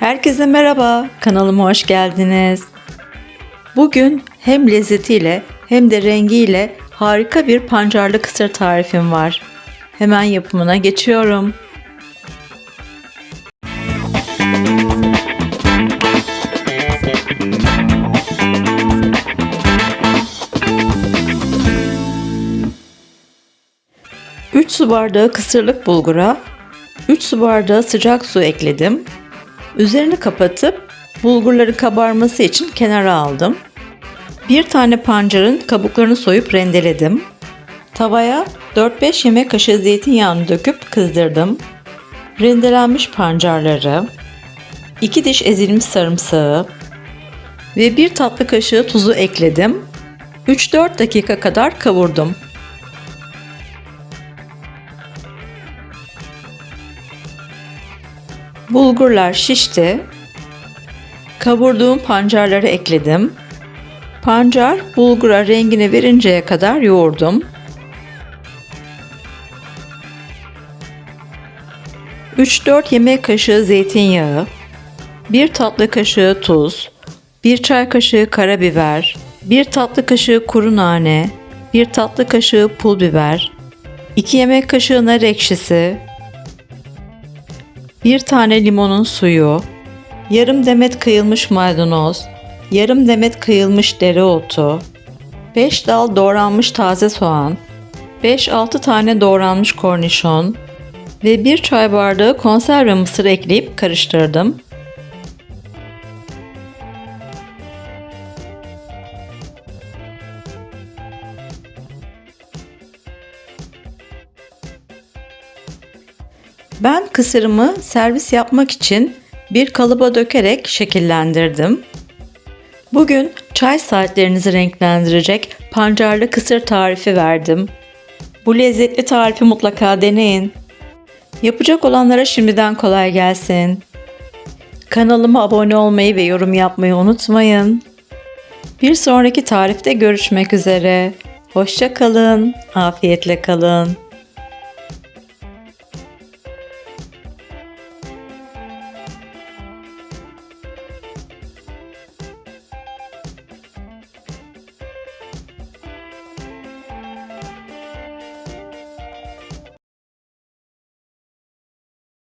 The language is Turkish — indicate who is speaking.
Speaker 1: Herkese merhaba, kanalıma hoş geldiniz. Bugün hem lezzetiyle hem de rengiyle harika bir pancarlı kısır tarifim var. Hemen yapımına geçiyorum. Üç su bardağı kısırlık bulgura 3 su bardağı sıcak su ekledim. Üzerini kapatıp bulgurları kabarması için kenara aldım. Bir tane pancarın kabuklarını soyup rendeledim. Tavaya 4-5 yemek kaşığı zeytinyağını döküp kızdırdım. Rendelenmiş pancarları, 2 diş ezilmiş sarımsağı ve 1 tatlı kaşığı tuzu ekledim. 3-4 dakika kadar kavurdum. Bulgurlar şişti. Kavurduğum pancarları ekledim. Pancar bulgura rengini verinceye kadar yoğurdum. 3-4 yemek kaşığı zeytinyağı, 1 tatlı kaşığı tuz, 1 çay kaşığı karabiber, 1 tatlı kaşığı kuru nane, 1 tatlı kaşığı pul biber, 2 yemek kaşığı nar ekşisi, 1 tane limonun suyu, yarım demet kıyılmış maydanoz, yarım demet kıyılmış dereotu, 5 dal doğranmış taze soğan, 5-6 tane doğranmış kornişon ve 1 çay bardağı konserve mısır ekleyip karıştırdım. Ben kısırımı servis yapmak için bir kalıba dökerek şekillendirdim. Bugün çay saatlerinizi renklendirecek pancarlı kısır tarifi verdim. Bu lezzetli tarifi mutlaka deneyin. Yapacak olanlara şimdiden kolay gelsin. Kanalıma abone olmayı ve yorum yapmayı unutmayın. Bir sonraki tarifte görüşmek üzere. Hoşça kalın, afiyetle kalın.